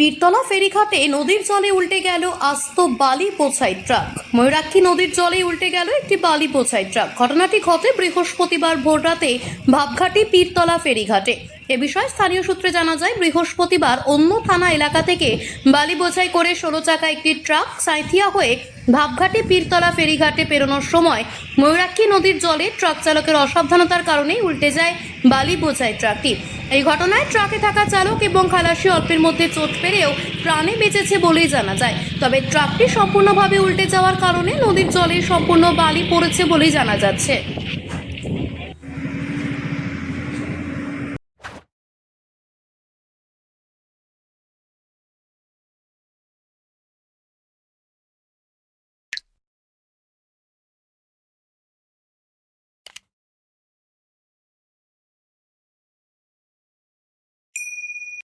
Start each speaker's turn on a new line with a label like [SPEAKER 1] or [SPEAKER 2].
[SPEAKER 1] পীরতলা ফেরিঘাটে নদীর জলে উল্টে গেল আস্ত বালি বোঝাই ট্রাক। ময়ূরাক্ষী নদীর জলে উল্টে গেল একটি বালি বোঝাই ট্রাক। ঘটনাটি ঘটে বৃহস্পতিবার ভোররাতে ভাবঘাটি পীরতলা ফেরিঘাটে। এ বিষয়ে স্থানীয় সূত্রে জানা যায়, বৃহস্পতিবার অন্য থানা এলাকা থেকে বালি বোঝাই করে ষোলো চাকা একটি ট্রাক সাঁথিয়া হয়ে ভাবঘাটে পীরতলা ফেরিঘাটে পেরোনোর সময় ময়ূরাক্ষী নদীর জলে ট্রাক চালকের অসাবধানতার কারণেই উল্টে যায় বালি বোঝাই ট্রাকটি। এই ঘটনায় ট্রাকে থাকা চালক এবং খালাসি অল্পের মধ্যে চোট পেরেও প্রাণে বেঁচেছে বলেই জানা যায়। তবে ট্রাকটি সম্পূর্ণভাবে উল্টে যাওয়ার কারণে নদীর জলে সম্পূর্ণ বালি পড়েছে বলেই জানা যাচ্ছে।